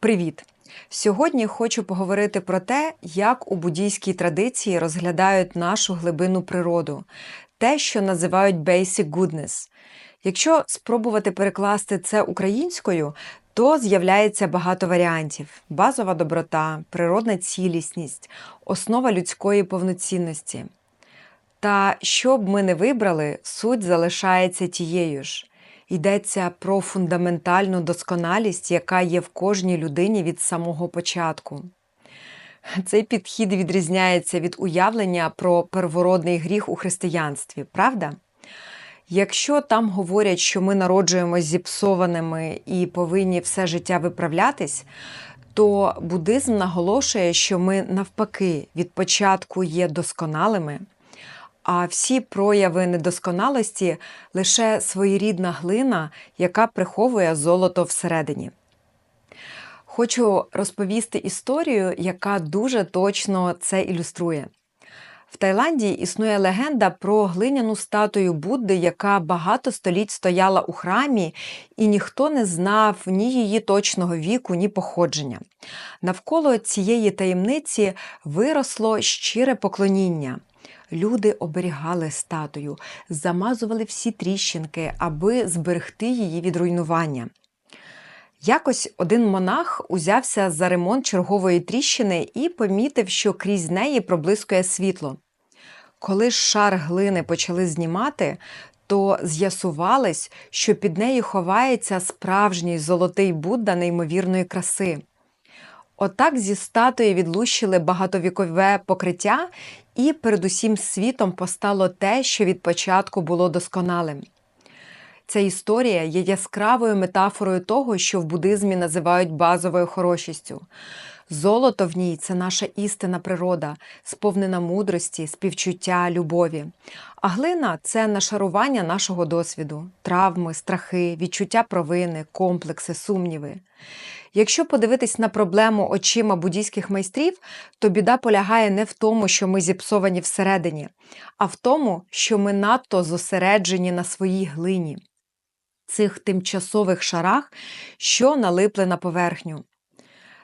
Привіт! Сьогодні хочу поговорити про те, як у буддійській традиції розглядають нашу глибину природу, те, що називають basic goodness. Якщо спробувати перекласти це українською, то з'являється багато варіантів: базова доброта, природна цілісність, основа людської повноцінності. Та що б ми не вибрали, суть залишається тією ж. Йдеться про фундаментальну досконалість, яка є в кожній людині від самого початку. Цей підхід відрізняється від уявлення про первородний гріх у християнстві, правда? Якщо там говорять, що ми народжуємось зіпсованими і повинні все життя виправлятись, то буддизм наголошує, що ми навпаки від початку є досконалими а всі прояви недосконалості лише своєрідна глина, яка приховує золото всередині. Хочу розповісти історію, яка дуже точно це ілюструє. В Таїланді існує легенда про глиняну статую Будди, яка багато століть стояла у храмі, і ніхто не знав ні її точного віку, ні походження. Навколо цієї таємниці виросло щире поклоніння. Люди оберігали статую, замазували всі тріщинки, аби зберегти її від руйнування. Якось один монах узявся за ремонт чергової тріщини і помітив, що крізь неї проблискує світло. Коли ж шар глини почали знімати, то з'ясувалось, що під нею ховається справжній золотий Будда неймовірної краси. Отак зі статуї відлущили багатовікове покриття, і перед усім світом постало те, що від початку було досконалим. Ця історія є яскравою метафорою того, що в буддизмі називають базовою хорошістю. Золото в ній це наша істинна природа, сповнена мудрості, співчуття, любові. А глина це нашарування нашого досвіду, травми, страхи, відчуття провини, комплекси, сумніви. Якщо подивитись на проблему очима буддійських майстрів, то біда полягає не в тому, що ми зіпсовані всередині, а в тому, що ми надто зосереджені на своїй глині, цих тимчасових шарах, що налипли на поверхню.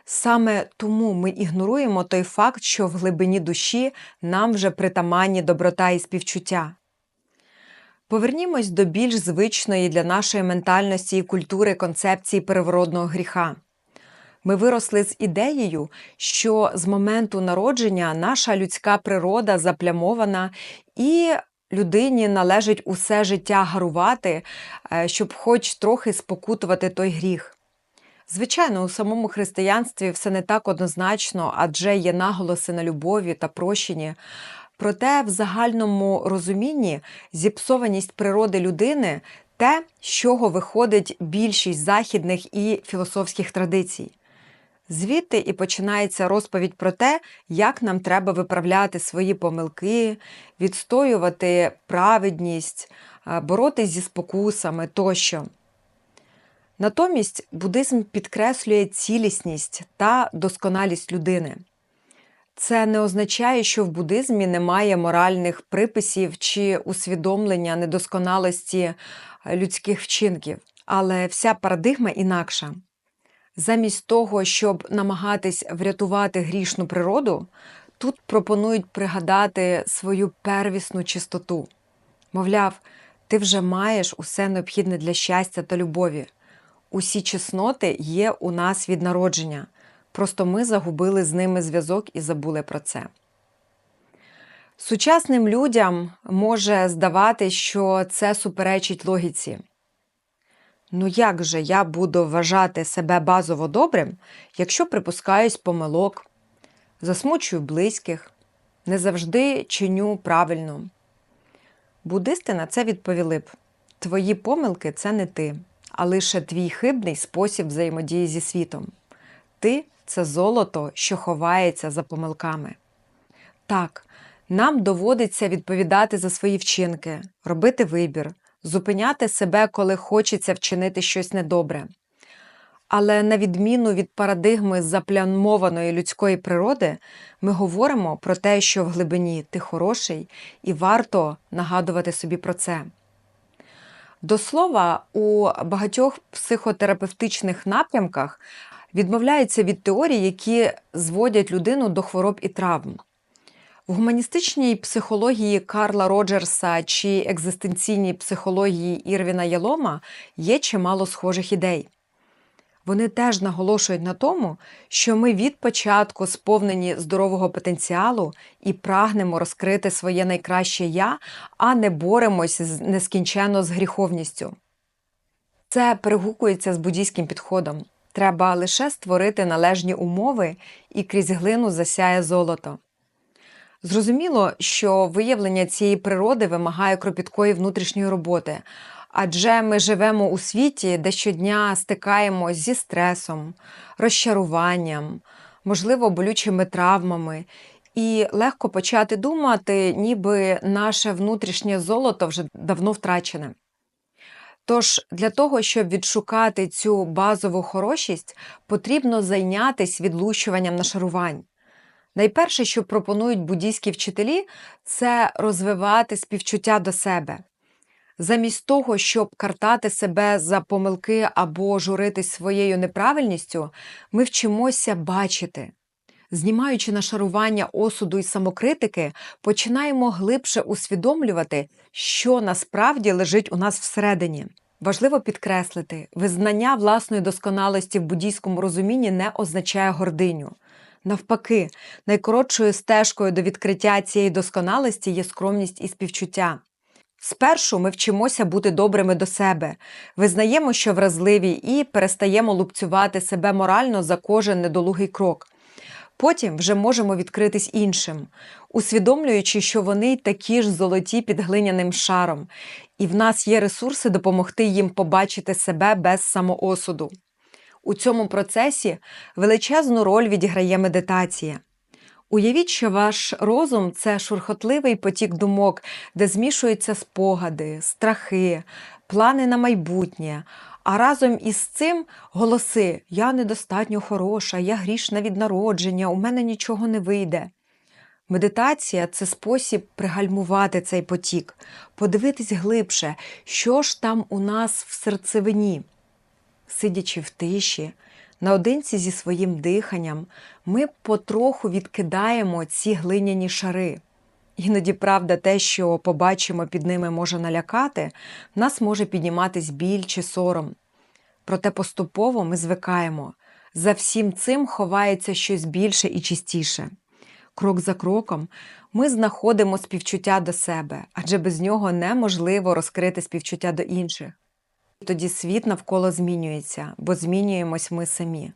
Саме тому ми ігноруємо той факт, що в глибині душі нам вже притаманні доброта і співчуття. Повернімось до більш звичної для нашої ментальності і культури концепції перевородного гріха. Ми виросли з ідеєю, що з моменту народження наша людська природа заплямована і людині належить усе життя гарувати, е, щоб хоч трохи спокутувати той гріх. Звичайно, у самому християнстві все не так однозначно, адже є наголоси на любові та прощенні. Проте в загальному розумінні зіпсованість природи людини те, з чого виходить більшість західних і філософських традицій. Звідти і починається розповідь про те, як нам треба виправляти свої помилки, відстоювати праведність, боротись зі спокусами тощо. Натомість буддизм підкреслює цілісність та досконалість людини. Це не означає, що в буддизмі немає моральних приписів чи усвідомлення недосконалості людських вчинків, але вся парадигма інакша. Замість того, щоб намагатись врятувати грішну природу, тут пропонують пригадати свою первісну чистоту. Мовляв, ти вже маєш усе необхідне для щастя та любові. Усі чесноти є у нас від народження, просто ми загубили з ними зв'язок і забули про це. Сучасним людям може здавати, що це суперечить логіці. Ну як же я буду вважати себе базово добрим, якщо припускаюсь помилок, засмучую близьких, не завжди чиню правильно? Буддисти на це відповіли б: твої помилки це не ти, а лише твій хибний спосіб взаємодії зі світом. Ти це золото, що ховається за помилками. Так, нам доводиться відповідати за свої вчинки, робити вибір зупиняти себе, коли хочеться вчинити щось недобре. Але на відміну від парадигми заплямованої людської природи, ми говоримо про те, що в глибині ти хороший, і варто нагадувати собі про це. До слова, у багатьох психотерапевтичних напрямках відмовляються від теорій, які зводять людину до хвороб і травм. В гуманістичній психології Карла Роджерса чи екзистенційній психології Ірвіна Ялома є чимало схожих ідей. Вони теж наголошують на тому, що ми від початку сповнені здорового потенціалу і прагнемо розкрити своє найкраще я, а не боремось з- нескінченно з гріховністю. Це перегукується з буддійським підходом. Треба лише створити належні умови, і крізь глину засяє золото. Зрозуміло, що виявлення цієї природи вимагає кропіткої внутрішньої роботи, адже ми живемо у світі, де щодня стикаємось зі стресом, розчаруванням, можливо, болючими травмами, і легко почати думати, ніби наше внутрішнє золото вже давно втрачене. Тож для того, щоб відшукати цю базову хорошість, потрібно зайнятися відлущуванням нашарувань. Найперше, що пропонують буддійські вчителі, це розвивати співчуття до себе. Замість того, щоб картати себе за помилки або журитись своєю неправильністю, ми вчимося бачити. Знімаючи нашарування осуду і самокритики, починаємо глибше усвідомлювати, що насправді лежить у нас всередині. Важливо підкреслити, визнання власної досконалості в буддійському розумінні не означає гординю. Навпаки, найкоротшою стежкою до відкриття цієї досконалості є скромність і співчуття. Спершу ми вчимося бути добрими до себе, визнаємо, що вразливі, і перестаємо лупцювати себе морально за кожен недолугий крок. Потім вже можемо відкритись іншим, усвідомлюючи, що вони такі ж золоті під глиняним шаром, і в нас є ресурси допомогти їм побачити себе без самоосуду. У цьому процесі величезну роль відіграє медитація. Уявіть, що ваш розум це шурхотливий потік думок, де змішуються спогади, страхи, плани на майбутнє. А разом із цим голоси: Я недостатньо хороша, я грішна від народження, у мене нічого не вийде. Медитація це спосіб пригальмувати цей потік, подивитись глибше, що ж там у нас в серцевині. Сидячи в тиші, наодинці зі своїм диханням, ми потроху відкидаємо ці глиняні шари. Іноді, правда, те, що побачимо під ними може налякати, нас може підніматись біль чи сором. Проте поступово ми звикаємо. За всім цим ховається щось більше і чистіше. Крок за кроком ми знаходимо співчуття до себе, адже без нього неможливо розкрити співчуття до інших. Тоді світ навколо змінюється, бо змінюємось ми самі.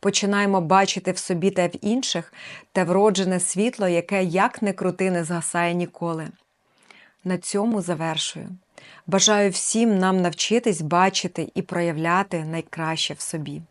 Починаємо бачити в собі та в інших те вроджене світло, яке як не крути не згасає ніколи. На цьому завершую. Бажаю всім нам навчитись бачити і проявляти найкраще в собі.